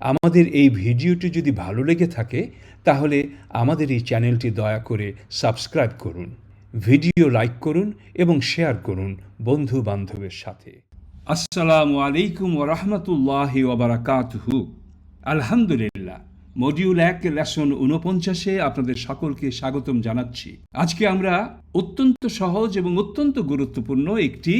আমাদের এই ভিডিওটি যদি ভালো লেগে থাকে, তাহলে আমাদের এই চ্যানেলটি দয়া করে সাবস্ক্রাইব করুন, ভিডিও লাইক করুন এবং শেয়ার করুন বন্ধু বান্ধবের সাথে। আসসালামু আলাইকুম ওরহমতুল্লাহ ওবরাকাতহু আলহামদুলিল্লাহ মডিউল এক লেসন উনপঞ্চাশে আপনাদের সকলকে স্বাগতম জানাচ্ছি। আজকে আমরা অত্যন্ত সহজ এবং অত্যন্ত গুরুত্বপূর্ণ একটি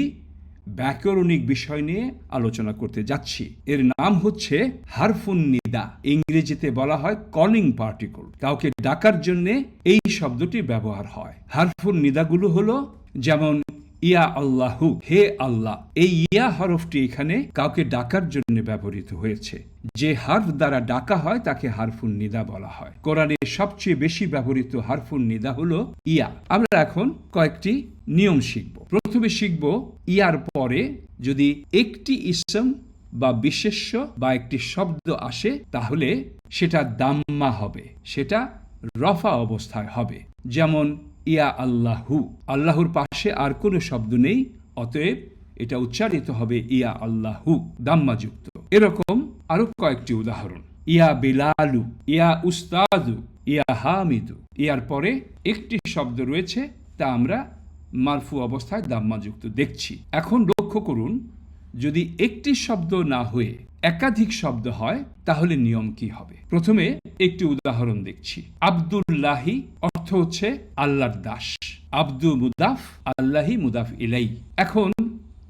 ব্যাকরণিক বিষয় নিয়ে আলোচনা করতে যাচ্ছি। এর নাম হচ্ছে হারফুন নিদা ইংরেজিতে বলা হয় কলিং পার্টিকল। কাউকে ডাকার জন্য এই শব্দটি ব্যবহার হয়। হারফুন নিদাগুলো হলো যেমন, ইয়া আল্লাহু, হে আল্লাহ। এই ইয়া হরফটি এখানে কাউকে ডাকার জন্য ব্যবহৃত হয়েছে। যে হার্ফ দ্বারা ডাকা হয়, তাকে হারফুন নিদা বলা হয়। কোরআনে সবচেয়ে বেশি ব্যবহৃত হারফুন নিদা হলো ইয়া। আমরা এখন কয়েকটি নিয়ম শিখব। প্রথমে শিখব ইয়ার পরে যদি একটি ইসম বা বিশেষ্য বা একটি শব্দ আসে, তাহলে সেটা দাম্মা হবে, সেটা রফা অবস্থায় হবে। যেমন, ইয়া আল্লাহু, আল্লাহর পাশে আর কোনো শব্দ নেই, অতএব এটা উচ্চারিত হবে ইয়া আল্লাহু, দাম্মাযুক্ত। এরকম আরও কয়েকটি উদাহরণ। ইয়া বিলালু, ইয়া উস্তাদু, ইয়া হামিদু। ইয়ার পরে একটি শব্দ রয়েছে, তা আমরা মারফু অবস্থায় দাম্মাযুক্ত। দেখছি। এখন লক্ষ্য করুন, যদি একটি শব্দ না হয়ে একাধিক শব্দ হয়, তাহলে নিয়ম কি হবে? প্রথমে একটি উদাহরণ দেখছি। আব্দুল্লাহি অর্থ হচ্ছে আল্লাহর দাস। আব্দু মুদাফ, আল্লাহি মুদাফ ইলাই। এখন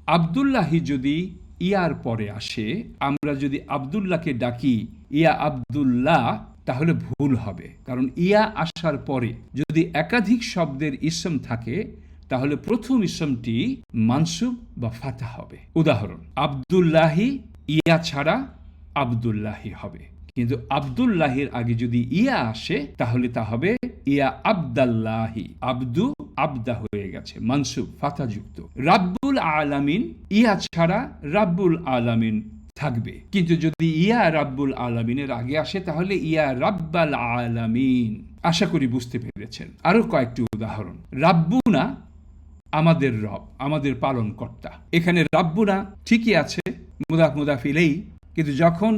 আব্দুল্লাহি যদি ইয়ার পরে আসে, আমরা যদি আব্দুল্লাহকে ডাকি, ইয়া আব্দুল্লাহ, তাহলে ভুল হবে। কারণ ইয়া আসার পরে যদি একাধিক শব্দের ইসম থাকে তাহলে প্রথম ইসমটি মানসুব বা ফাতা হবে। উদাহরণ, আব্দুল্লাহি ইয়া ছাড়া আব্দুল্লাহি হবে। কিন্তু আব্দুল্লাহির আগে যদি ইয়া আসে, তাহলে তা হবে ইয়া আবদাল্লাহি, আব্দু আবদা হয়ে গেছে, মানসুব, ফাতাযুক্ত। রাব্বুল আলামিন, ইয়া ছাড়া রাব্বুল আলামিন থাকবে। কিন্তু যদি ইয়া রাব্বুল আলামিনের আগে আসে, তাহলে ইয়া রাব্বাল আলামিন। আশা করি বুঝতে পেরেছেন। আরও কয়েকটি উদাহরণ, রাব্বুনা আমাদের রব, আমাদের পালন কর্তা এখানে রাব্বুনা ঠিকই আছে, মুদাফ মুদাফ ইলেই, কিন্তু যখন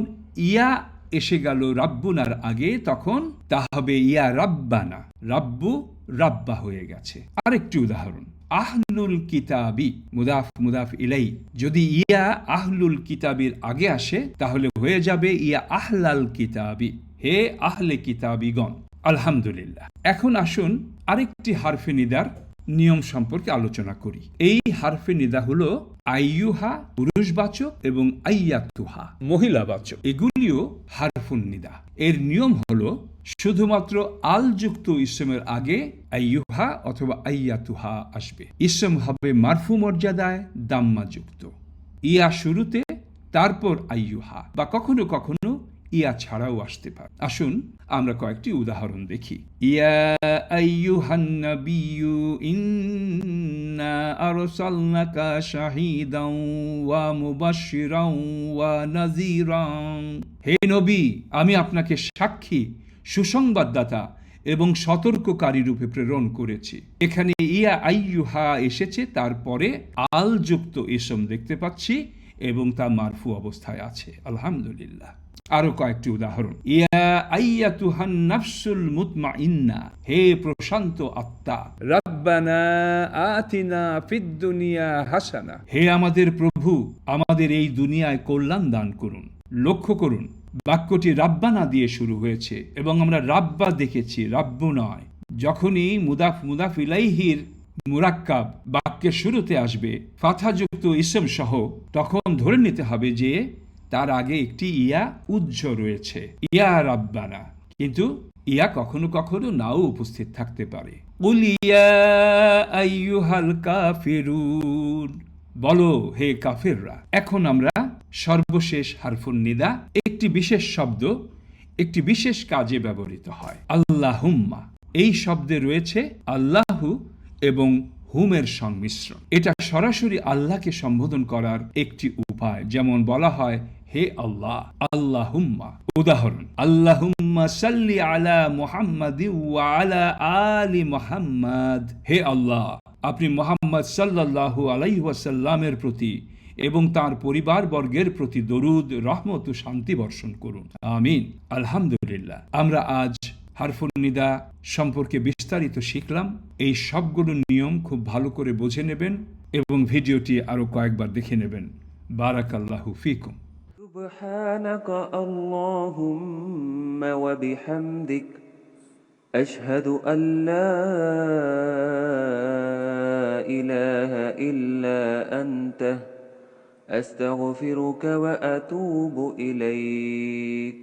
ইয়া এসে গেল রাব্বুনার আগে, তখন তা হবে ইয়া রাব্বানা, রাব্বু রাব্বা হয়ে গেছে। আরেকটি উদাহরণ, আহলুল কিতাবি, মুদাফ মুদাফ ইলাই, যদি ইয়া আহলুল কিতাবির আগে আসে, তাহলে হয়ে যাবে ইয়া আহলাল কিতাবি। হে আহলে কিতাবিগণ, আলহামদুলিল্লাহ। এখন আসুন আরেকটি হারফে নিদার নিয়ম সম্পর্কে আলোচনা করি। এই হারফে নিদা হলো আইয়ুহা পুরুষবাচক এবং আইয়াতুহা মহিলাবাচক। এগুলিও হারফুন নিদা। এর নিয়ম হলো শুধুমাত্র আলযুক্ত ইসমের আগে আইয়ুহা অথবা আইয়াতুহা আসবে। ইসম হবে মারফু মর্যাদায় দাম্মাযুক্ত। ইয়া শুরুতে, তারপর আইয়ুহা বা কখনো কখনো ইয়া ছাড়াও আসতে পারে। আসুন, আমরা কয়েকটি উদাহরণ দেখি। ইয়া ওয়া হে নবী, আমি আপনাকে সাক্ষী, সুসংবাদদাতা এবং সতর্ককারী রূপে প্রেরণ করেছি। এখানে ইয়া আইয়ুহা এসেছে, তারপরে আলযুক্ত এসম দেখতে পাচ্ছি। এবং তা মারফু অবস্থায় আছে। আলহামদুলিল্লাহ। আরও কয়েকটি উদাহরণ। ইয়া আইয়াতুহান নাফসুল মুতমাইন্না, হে প্রশান্ত আত্মা, রাব্বানা আতিনা ফিদ দুনিয়া হাসানা। হে আমাদের প্রভু, আমাদের এই দুনিয়ায় কল্যাণ দান করুন। লক্ষ্য করুন, বাক্যটি রাব্বানা দিয়ে শুরু হয়েছে এবং আমরা রাব্বা দেখেছি, রাব্বু নয়। যখনই মুদাফ মুদাফ ইলাইহির মুরাক্কাব বাক্যের শুরুতে আসবে ফাথাযুক্ত ইসম সহ, তখন ধরে নিতে হবে যে তার আগে একটি ইয়া উজ্জ রয়েছে। ইয়া রাব্বানা। কিন্তু ইয়া কখনো কখনো নাও উপস্থিত থাকতে পারে। বলো, হে কাফেররা, এখন আমরা সর্বশেষ হারফুন নিদা, একটি বিশেষ শব্দ, একটি বিশেষ কাজে ব্যবহৃত হয়। আল্লাহুম্মা। এই শব্দে রয়েছে আল্লাহু এবং হুমের সংমিশ্রণ। এটা সরাসরি আল্লাহকে সম্বোধন করার একটি উপায়। যেমন বলা হয়, হে আল্লাহ, আল্লাহুম্মা। উদাহরণ, আল্লাহুম্মা সাল্লি আলা মুহাম্মাদ আলা আলি মুহাম্মাদ। হে আল্লাহ, আপনি মোহাম্মদ সাল্লাল্লাহু আলাইহি ওয়াসাল্লামের প্রতি এবং তার পরিবার বর্গের প্রতি দরুদ, রহমত ও শান্তি বর্ষণ করুন। আমিন। আলহামদুলিল্লাহ। আমরা আজ হারফুন নিদা সম্পর্কে বিস্তারিত শিখলাম এই সবগুলো নিয়ম খুব ভালো করে বুঝে নেবেন এবং ভিডিওটি আরো কয়েকবার দেখে নেবেন বারাকাল্লাহু ফিকুম سبحانك اللهم وبحمدك أشهد أن لا إله إلا أنت أستغفرك وأتوب إليك